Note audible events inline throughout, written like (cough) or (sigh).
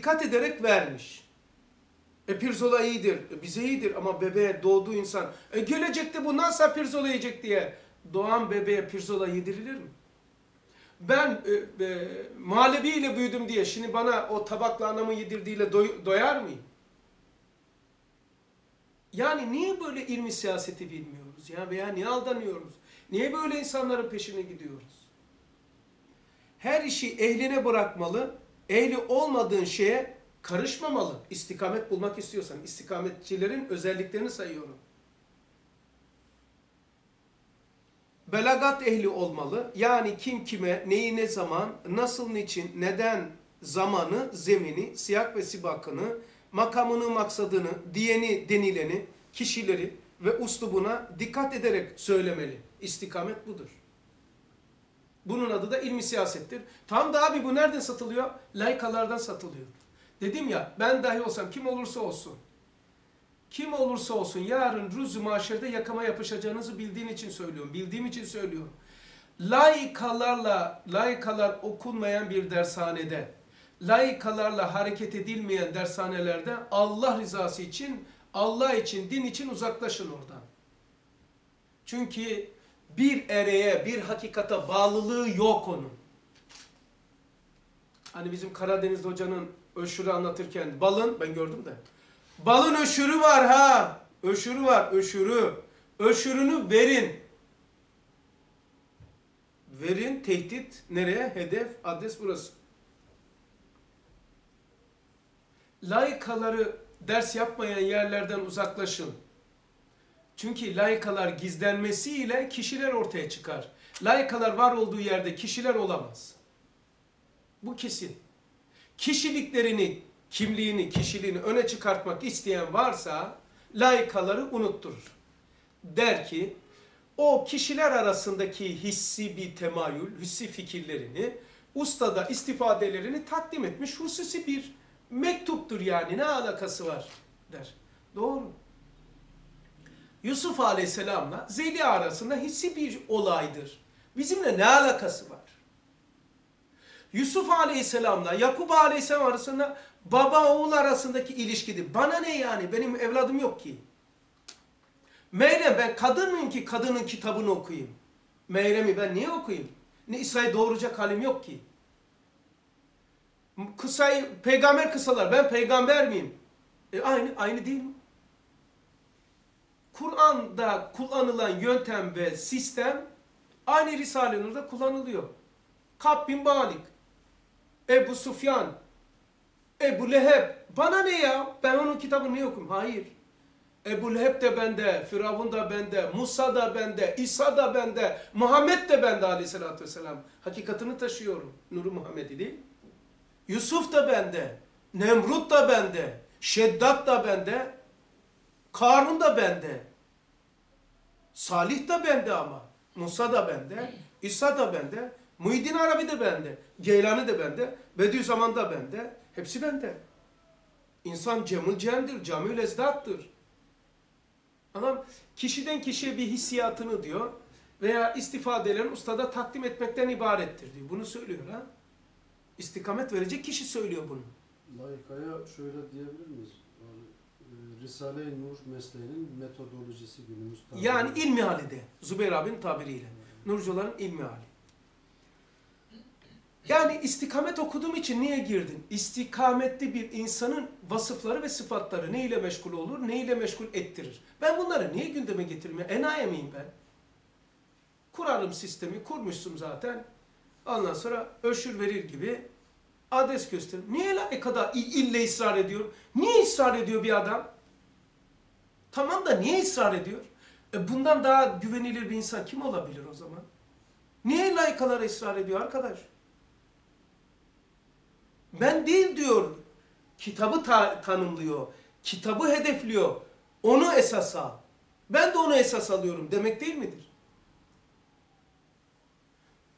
dikkat ederek vermiş. E pirzola iyidir, e, bize iyidir ama bebeğe doğduğu insan, e gelecekte bu nasıl pirzola yiyecek diye doğan bebeğe pirzola yedirilir mi? Ben e, e, muhallebiyle büyüdüm diye şimdi bana o tabakla anamı yedirdiğiyle doy, doyar mıyım? Yani niye böyle ilmi siyaseti bilmiyoruz ya veya niye aldanıyoruz? Niye böyle insanların peşine gidiyoruz? Her işi ehline bırakmalı, ehli olmadığın şeye karışmamalı. İstikamet bulmak istiyorsan, istikametçilerin özelliklerini sayıyorum. Belagat ehli olmalı. Yani kim kime, neyi ne zaman, nasıl niçin, neden zamanı, zemini, siyak ve sibakını, makamını, maksadını, diyeni, denileni, kişileri ve uslubuna dikkat ederek söylemeli. İstikamet budur. Bunun adı da ilmi siyasettir. Tam da abi bu nereden satılıyor? Laykalardan satılıyor. Dedim ya ben dahi olsam kim olursa olsun. Kim olursa olsun yarın rüzü maşerde yakama yapışacağınızı bildiğin için söylüyorum. Bildiğim için söylüyorum. Laykalarla, laykalar okunmayan bir dershanede, laykalarla hareket edilmeyen dershanelerde Allah rızası için, Allah için, din için uzaklaşın oradan. Çünkü bir ereğe, bir hakikata bağlılığı yok onun. Hani bizim Karadeniz hocanın öşürü anlatırken balın, ben gördüm de. Balın öşürü var ha. Öşürü var, öşürü. Öşürünü verin. Verin, tehdit nereye? Hedef, adres burası. Laikaları ders yapmayan yerlerden uzaklaşın. Çünkü laikalar gizlenmesiyle kişiler ortaya çıkar. Laikalar var olduğu yerde kişiler olamaz. Bu kesin. Kişiliklerini, kimliğini, kişiliğini öne çıkartmak isteyen varsa laikaları unutturur. Der ki o kişiler arasındaki hissi bir temayül, hissi fikirlerini ustada istifadelerini takdim etmiş hususi bir mektuptur yani ne alakası var der. Doğru. Yusuf Aleyhisselam'la Zeliha arasında hissi bir olaydır. Bizimle ne alakası var? Yusuf Aleyhisselam'la Yakup Aleyhisselam arasında baba oğul arasındaki ilişkidir. Bana ne yani? Benim evladım yok ki. Meyrem ben kadın mıyım ki kadının kitabını okuyayım? Meyrem'i ben niye okuyayım? Ne İsa'yı doğuracak halim yok ki. Kısayı, peygamber kısalar. Ben peygamber miyim? E aynı, aynı değil mi? Kur'an'da kullanılan yöntem ve sistem aynı Risale-i Nur'da kullanılıyor. Kab bin Malik, Ebu Sufyan, Ebu Leheb. Bana ne ya? Ben onun kitabını niye okuyayım? Hayır. Ebu Leheb de bende, Firavun da bende, Musa da bende, İsa da bende, Muhammed de bende aleyhissalatü vesselam. Hakikatini taşıyorum. Nuru Muhammed'i değil. Yusuf da bende, Nemrut da bende, Şeddat da bende, Karun da bende. Salih da bende ama. Musa da bende, İsa da bende, Muhyiddin Arabi de bende, Geylani de bende, Bediüzzaman da bende. Hepsi bende. İnsan cemül cemdir, camül ezdattır. Adam kişiden kişiye bir hissiyatını diyor veya istifadelerini ustada takdim etmekten ibarettir diyor. Bunu söylüyor ha. İstikamet verecek kişi söylüyor bunu. Laikaya şöyle diyebilir miyiz? Yani, e, Risale-i Nur mesleğinin metodolojisi günümüz tabiri. Yani ilmi hali de. Zübeyir abinin tabiriyle. Nurcuların ilmi hali. Yani istikamet okuduğum için niye girdin? İstikametli bir insanın vasıfları ve sıfatları ne ile meşgul olur, ne ile meşgul ettirir. Ben bunları niye gündeme getirmeye? Enayi miyim ben? Kurarım sistemi, kurmuşsun zaten. Ondan sonra öşür verir gibi adres gösterir. Niye layıkada ille ısrar ediyor? Niye ısrar ediyor bir adam? Tamam da niye ısrar ediyor? E bundan daha güvenilir bir insan kim olabilir o zaman? Niye layıkalara ısrar ediyor arkadaş? Ben değil diyor. Kitabı ta tanımlıyor. Kitabı hedefliyor. Onu esas al. Ben de onu esas alıyorum demek değil midir?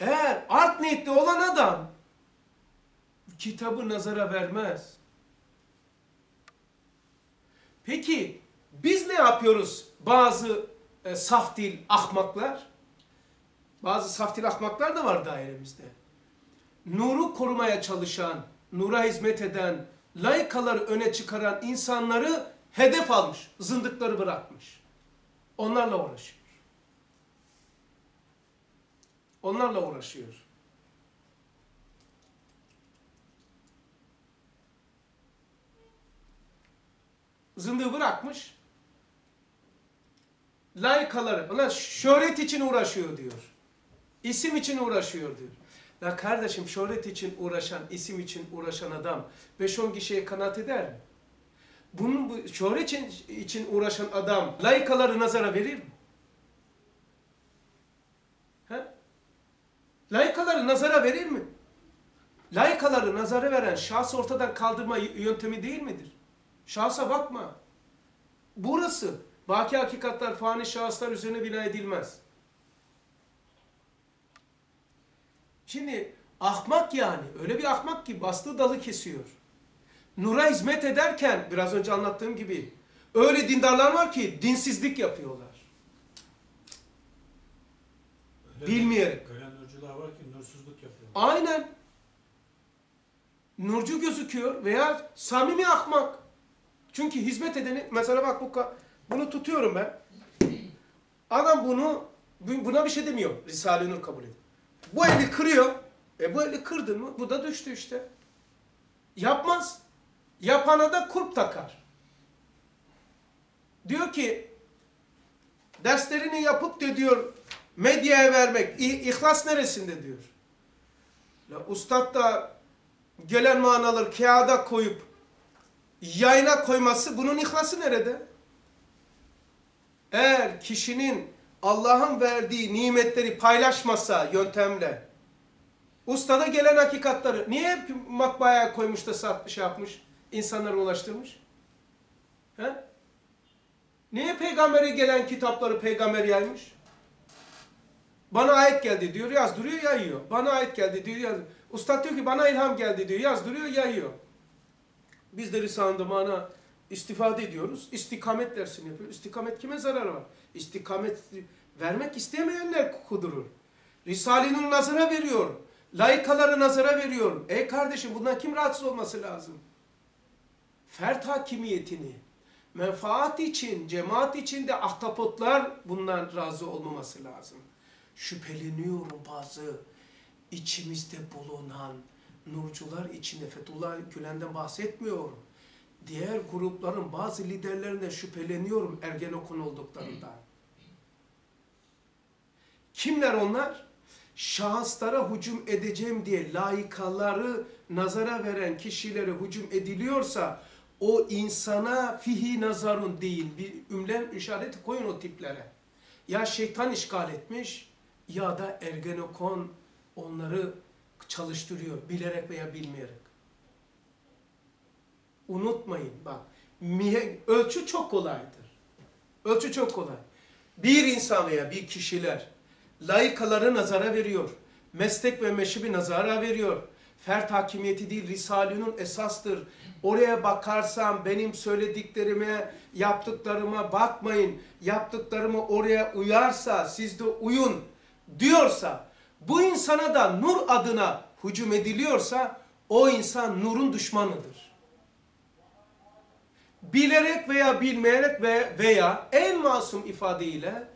Eğer art niyetli olan adam kitabı nazara vermez. Peki biz ne yapıyoruz bazı e, saf dil ahmaklar? Bazı saf dil ahmaklar da var dairemizde. Nuru korumaya çalışan, nura hizmet eden, laikaları öne çıkaran insanları hedef almış, zındıkları bırakmış. Onlarla uğraşıyor. Onlarla uğraşıyor. Zındığı bırakmış. Laikaları, ulan şöhret için uğraşıyor diyor. İsim için uğraşıyor diyor. La kardeşim şöhret için uğraşan, isim için uğraşan adam 5-10 kişiye kanaat eder mi? Bunun bu şöhret için, için uğraşan adam laikaları nazara verir mi? He? Laikaları nazara verir mi? Laikaları nazara veren şahsı ortadan kaldırma yöntemi değil midir? Şahsa bakma. Burası. Baki hakikatler fani şahıslar üzerine bina edilmez. Şimdi ahmak yani. Öyle bir ahmak ki bastığı dalı kesiyor. Nura hizmet ederken biraz önce anlattığım gibi öyle dindarlar var ki dinsizlik yapıyorlar. Öyle Bilmeyerek. Öyle nurcular var ki nursuzluk yapıyor. Aynen. Nurcu gözüküyor veya samimi ahmak. Çünkü hizmet edeni mesela bak bu bunu tutuyorum ben. Adam bunu bu- buna bir şey demiyor. Risale-i Nur kabul ediyor. Bu eli kırıyor. E bu eli kırdın mı bu da düştü işte. Yapmaz. Yapana da kurp takar. Diyor ki derslerini yapıp da diyor medyaya vermek. İhlas neresinde diyor. Ya ustad da gelen manaları kağıda koyup yayına koyması bunun ihlası nerede? Eğer kişinin Allah'ın verdiği nimetleri paylaşmasa yöntemle ustada gelen hakikatları niye hep matbaaya koymuş da satmış yapmış insanlara ulaştırmış? He? Niye peygambere gelen kitapları peygamber yaymış? Bana ayet geldi diyor yazdırıyor yayıyor. Bana ayet geldi diyor yaz. Ustad diyor ki bana ilham geldi diyor yazdırıyor yayıyor. Biz de Risale'de mana istifade ediyoruz. İstikamet dersini yapıyoruz. İstikamet kime zararı var? İstikamet vermek istemeyenler kudurur. Risale'nin nazara veriyor. Layıkaları nazara veriyor. Ey kardeşim bundan kim rahatsız olması lazım? Fert hakimiyetini, menfaat için, cemaat için de ahtapotlar bundan razı olmaması lazım. Şüpheleniyorum bazı içimizde bulunan nurcular içinde Fethullah Gülen'den bahsetmiyorum. Diğer grupların bazı liderlerinden şüpheleniyorum Ergenekon olduklarından. Kimler onlar? Şahıslara hücum edeceğim diye layıkaları nazara veren kişilere hücum ediliyorsa o insana fihi nazarun değil bir ümlem işareti koyun o tiplere. Ya şeytan işgal etmiş ya da Ergenekon onları çalıştırıyor bilerek veya bilmeyerek. Unutmayın bak ölçü çok kolaydır. Ölçü çok kolay. Bir insan veya bir kişiler layıkaları nazara veriyor. Meslek ve meşibi nazara veriyor. Fert hakimiyeti değil, Risale'nin esastır. Oraya bakarsam benim söylediklerime, yaptıklarıma bakmayın. Yaptıklarımı oraya uyarsa siz de uyun diyorsa, bu insana da nur adına hücum ediliyorsa o insan nurun düşmanıdır. Bilerek veya bilmeyerek ve veya en masum ifadeyle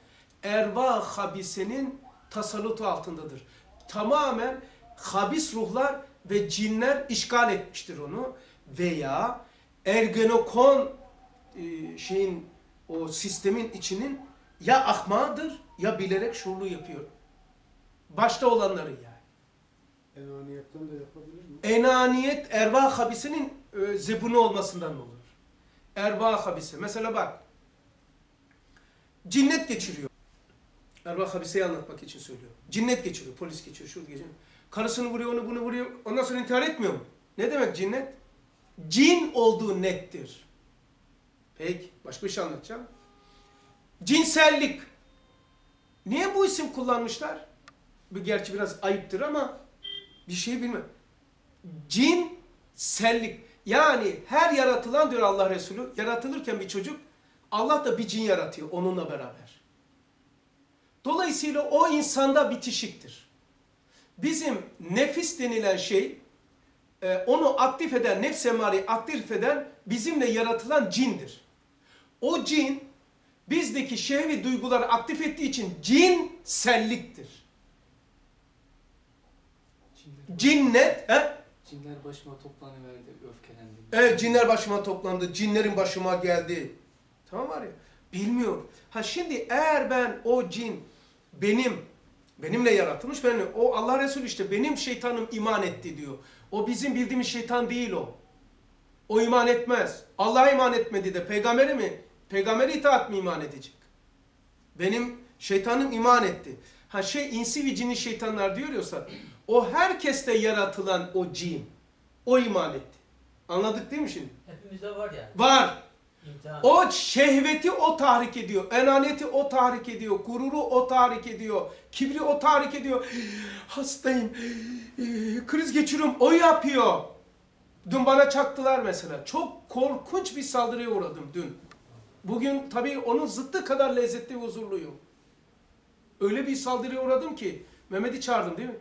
erva habisenin tasallutu altındadır. Tamamen habis ruhlar ve cinler işgal etmiştir onu veya ergenokon e, şeyin o sistemin içinin ya ahmadır ya bilerek şuurlu yapıyor. Başta olanları yani. Enaniyetten de yapabilir mi? Enaniyet erva habisinin e, zebunu olmasından olur. Erva habise. Mesela bak. Cinnet geçiriyor. Erva habiseyi anlatmak için söylüyorum. Cinnet geçiriyor. Polis geçiyor. Şurada geçiyor. Karısını vuruyor, onu bunu vuruyor. Ondan sonra intihar etmiyor mu? Ne demek cinnet? Cin olduğu nettir. Peki. Başka bir şey anlatacağım. Cinsellik. Niye bu isim kullanmışlar? Bu gerçi biraz ayıptır ama bir şey bilmem. Cin sellik. Yani her yaratılan diyor Allah Resulü, yaratılırken bir çocuk Allah da bir cin yaratıyor onunla beraber. Dolayısıyla o insanda bitişiktir. Bizim nefis denilen şey e, onu aktif eden, nefs emareyi aktif eden bizimle yaratılan cindir. O cin bizdeki şehvi duyguları aktif ettiği için cinselliktir. Cinnet, he? cinler başıma toplanıverdi, öfkelendim. Evet cinler başıma toplandı, cinlerin başıma geldi. Tamam var ya, bilmiyor. Ha şimdi eğer ben o cin benim, benimle yaratılmış, benim, o Allah Resulü işte benim şeytanım iman etti diyor. O bizim bildiğimiz şeytan değil o. O iman etmez. Allah'a iman etmedi de peygamberi mi? Peygamberi itaat mi iman edecek? Benim şeytanım iman etti. Ha şey insi ve cinli şeytanlar diyorsa o herkeste yaratılan o cin. O iman etti. Anladık değil mi şimdi? Hepimizde var yani. Var. İmtihan. O şehveti o tahrik ediyor. Enaniyeti o tahrik ediyor. Gururu o tahrik ediyor. Kibri o tahrik ediyor. Hastayım. Kriz geçiriyorum. O yapıyor. Dün bana çaktılar mesela. Çok korkunç bir saldırıya uğradım dün. Bugün tabii onun zıttı kadar lezzetli ve huzurluyum. Öyle bir saldırıya uğradım ki Mehmet'i çağırdım değil mi?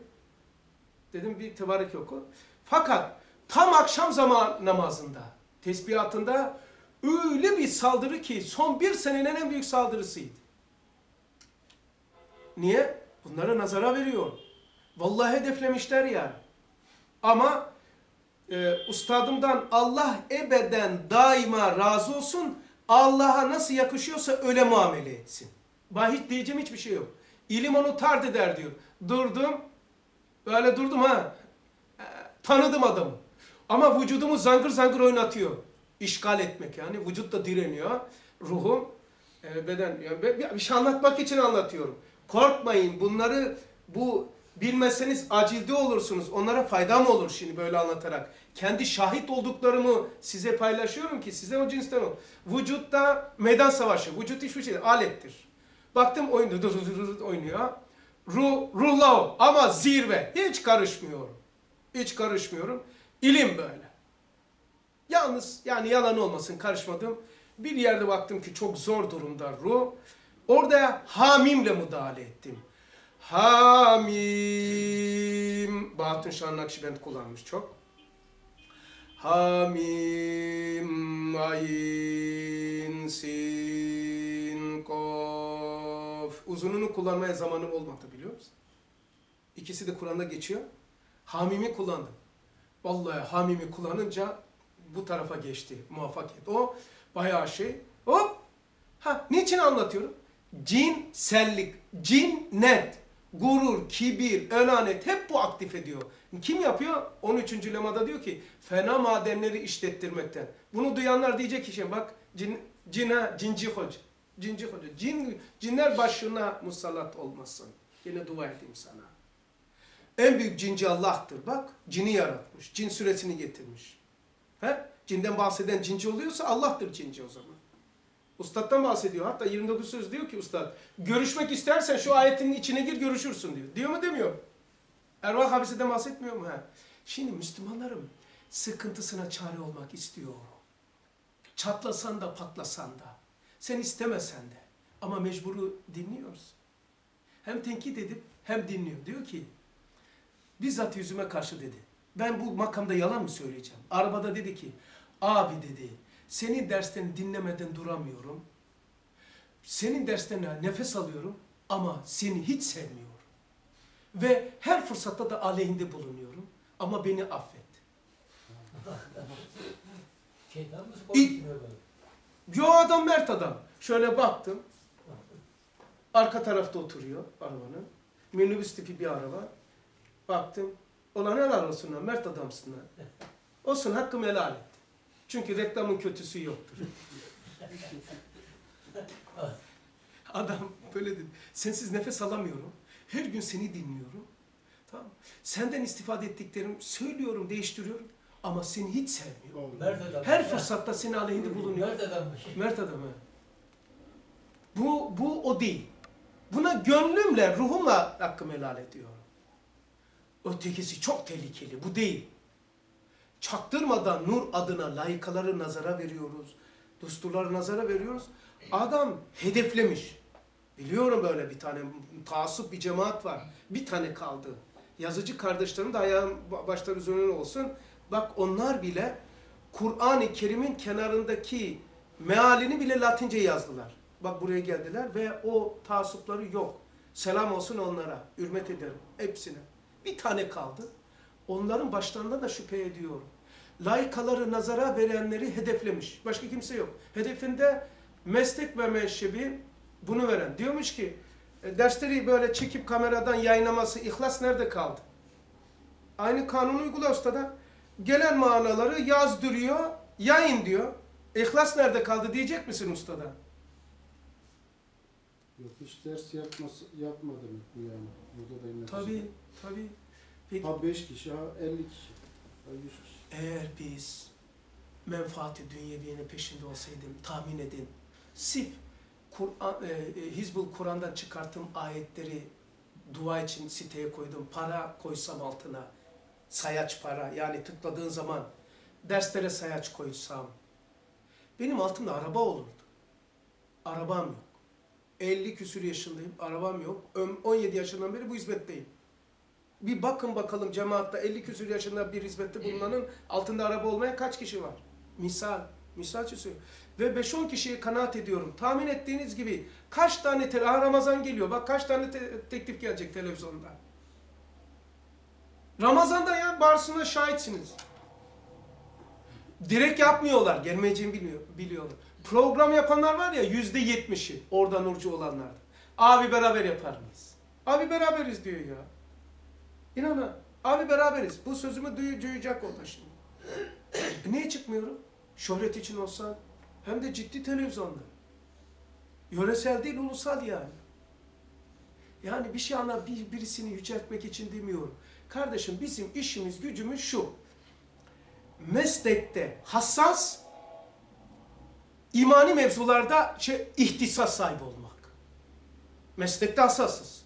Dedim bir tebarek oku. Fakat tam akşam zaman namazında, tesbihatında öyle bir saldırı ki son bir senenin en büyük saldırısıydı. Niye? Bunları nazara veriyor. Vallahi hedeflemişler yani. Ama e, ustadımdan Allah ebeden daima razı olsun. Allah'a nasıl yakışıyorsa öyle muamele etsin. Bana hiç diyeceğim hiçbir şey yok. İlim onu tard eder diyor. Durdum. Öyle durdum ha. E, tanıdım adamı. Ama vücudumu zangır zangır oynatıyor. İşgal etmek yani. Vücut da direniyor. Ruhum, e, beden. Yani bir, şey anlatmak için anlatıyorum. Korkmayın. Bunları bu bilmezseniz acilde olursunuz. Onlara faydam olur şimdi böyle anlatarak. Kendi şahit olduklarımı size paylaşıyorum ki size o cinsten o. Vücutta meydan savaşı. Vücut hiçbir şey değil, alettir. Baktım dur, oynuyor. Ruh, ruhla o ama zirve. Hiç karışmıyorum. Hiç karışmıyorum. İlim böyle. Yalnız yani yalan olmasın karışmadım. Bir yerde baktım ki çok zor durumda ruh. Orada hamimle müdahale ettim. Hamim. Bahattin Şah Nakşibend kullanmış çok. Hamim, ayin, sin, kof. Uzununu kullanmaya zamanım olmadı biliyor musun? İkisi de Kur'an'da geçiyor. Hamimi kullandım. Vallahi hamimi kullanınca bu tarafa geçti muvaffakiyet. O bayağı şey. Hop. Ha niçin anlatıyorum? Cinsellik, cinnet, gurur, kibir, önanet hep bu aktif ediyor. Kim yapıyor? 13. lemada diyor ki fena madenleri işlettirmekten. Bunu duyanlar diyecek ki şey bak cin, cina, cinci hoca. Cinci hoca. Cin, cinler başına musallat olmasın. Yine dua edeyim sana. En büyük cinci Allah'tır. Bak cini yaratmış. Cin süresini getirmiş. He? Cinden bahseden cinci oluyorsa Allah'tır cinci o zaman. Ustad'dan bahsediyor. Hatta 29 söz diyor ki ustad, görüşmek istersen şu ayetin içine gir görüşürsün diyor. Diyor mu demiyor. Ervah habiseden bahsetmiyor mu? He. Şimdi Müslümanlarım sıkıntısına çare olmak istiyor. Çatlasan da patlasan da. Sen istemesen de. Ama mecburu dinliyoruz. Hem tenkit edip hem dinliyor. Diyor ki bizzat yüzüme karşı dedi. Ben bu makamda yalan mı söyleyeceğim? Arabada dedi ki abi dedi senin derslerini dinlemeden duramıyorum. Senin derslerine nefes alıyorum ama seni hiç sevmiyorum. Ve her fırsatta da aleyhinde bulunuyorum. Ama beni affet. (laughs) Şeytan mı böyle? Yo adam mert adam. Şöyle baktım. Arka tarafta oturuyor arabanın. Minibüs tipi bir araba. Baktım. Olan helal olsun lan. Mert adamsın lan. (laughs) Olsun hakkımı helal et. Çünkü reklamın kötüsü yoktur. (laughs) Adam böyle dedi. Sensiz nefes alamıyorum. Her gün seni dinliyorum. Tamam. Senden istifade ettiklerimi söylüyorum, değiştiriyorum. Ama seni hiç sevmiyorum. Mert adam. Her fırsatta seni aleyhinde bulunuyor. Mert adammış. Mert adamı. Bu, bu o değil. Buna gönlümle, ruhumla hakkımı helal ediyorum. Ötekisi çok tehlikeli. Bu değil. Çaktırmadan nur adına layıkaları nazara veriyoruz. Dusturları nazara veriyoruz. Adam hedeflemiş. Biliyorum böyle bir tane taassup bir cemaat var. Bir tane kaldı. Yazıcı kardeşlerim de ayağım başları üzerine olsun. Bak onlar bile Kur'an-ı Kerim'in kenarındaki mealini bile Latince yazdılar. Bak buraya geldiler ve o taassupları yok. Selam olsun onlara. Hürmet ederim. Hepsine. Bir tane kaldı. Onların başlarında da şüphe ediyorum. Laikaları nazara verenleri hedeflemiş. Başka kimse yok. Hedefinde meslek ve menşebi bunu veren. Diyormuş ki e, dersleri böyle çekip kameradan yayınlaması ihlas nerede kaldı? Aynı kanunu uygula ustada. Gelen manaları yazdırıyor, yayın diyor. İhlas nerede kaldı diyecek misin ustada? Yok hiç ders yapması, yapmadı mı bu yani? Burada da yine Tabii, tabii. Peki, Ha 5 kişi, ha 50 kişi, ha 100 kişi. eğer biz menfaati dünyeviyenin peşinde olsaydım tahmin edin. Sif Kur'an, e, e, Hizbul Kur'an'dan çıkarttığım ayetleri dua için siteye koydum. Para koysam altına. Sayaç para. Yani tıkladığın zaman derslere sayaç koysam. Benim altımda araba olurdu. Arabam yok. 50 küsür yaşındayım. Arabam yok. Öm- 17 yaşından beri bu hizmetteyim. Bir bakın bakalım cemaatte 50 küsür yaşında bir hizmette bulunanın altında araba olmayan kaç kişi var? Misal. Misal söylüyorum. Ve 5-10 kişiye kanaat ediyorum. Tahmin ettiğiniz gibi kaç tane Ramazan geliyor. Bak kaç tane te- teklif gelecek televizyonda. Ramazan'da ya barsına şahitsiniz. Direkt yapmıyorlar. Gelmeyeceğini biliyor, biliyorlar. Program yapanlar var ya yüzde yetmişi orada nurcu olanlar. Abi beraber yapar mıyız? Abi beraberiz diyor ya. İnanın. Abi beraberiz. Bu sözümü duyu- duyacak o da şimdi. E niye çıkmıyorum? Şöhret için olsa hem de ciddi televizyonda. Yöresel değil, ulusal yani. Yani bir şey ana bir, birisini yüceltmek için demiyorum. Kardeşim bizim işimiz, gücümüz şu. Meslekte hassas, imani mevzularda şey, ihtisas sahibi olmak. Meslekte hassasız.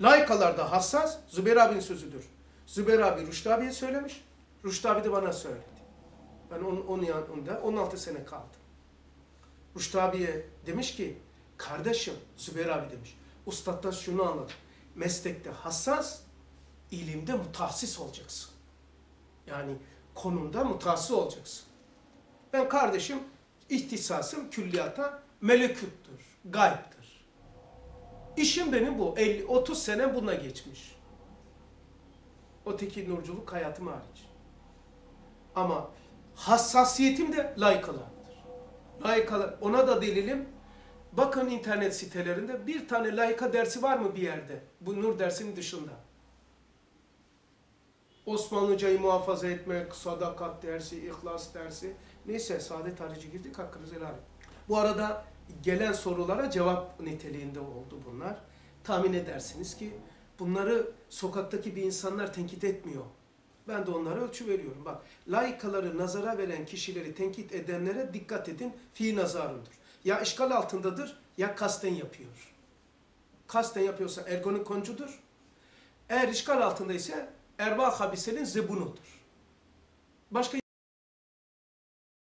Laikalarda hassas, Zübeyir abinin sözüdür. Zübeyir abi Rüştü abiye söylemiş, Rüştü abi de bana söyledi. Ben onun, onun yanında 16 sene kaldım. Rüştü abiye demiş ki, kardeşim, Zübeyir abi demiş, ustaddan şunu anladım. Meslekte hassas, ilimde mutahsis olacaksın. Yani konumda mutahsis olacaksın. Ben kardeşim, ihtisasım külliyata meleküttür, gaybdır. İşim benim bu. 50, 30 sene buna geçmiş. Öteki nurculuk hayatım hariç. Ama hassasiyetim de layıkalardır. Layıkalar. Ona da delilim. Bakın internet sitelerinde bir tane layıka dersi var mı bir yerde? Bu nur dersinin dışında. Osmanlıcayı muhafaza etmek, sadakat dersi, ihlas dersi. Neyse saadet harici girdik hakkınızı helal. Bu arada gelen sorulara cevap niteliğinde oldu bunlar. Tahmin edersiniz ki bunları sokaktaki bir insanlar tenkit etmiyor. Ben de onlara ölçü veriyorum. Bak laikaları nazara veren kişileri tenkit edenlere dikkat edin. Fi nazarındır. Ya işgal altındadır ya kasten yapıyor. Kasten yapıyorsa ergonikoncudur. Eğer işgal altında ise erba habisenin zebunudur. Başka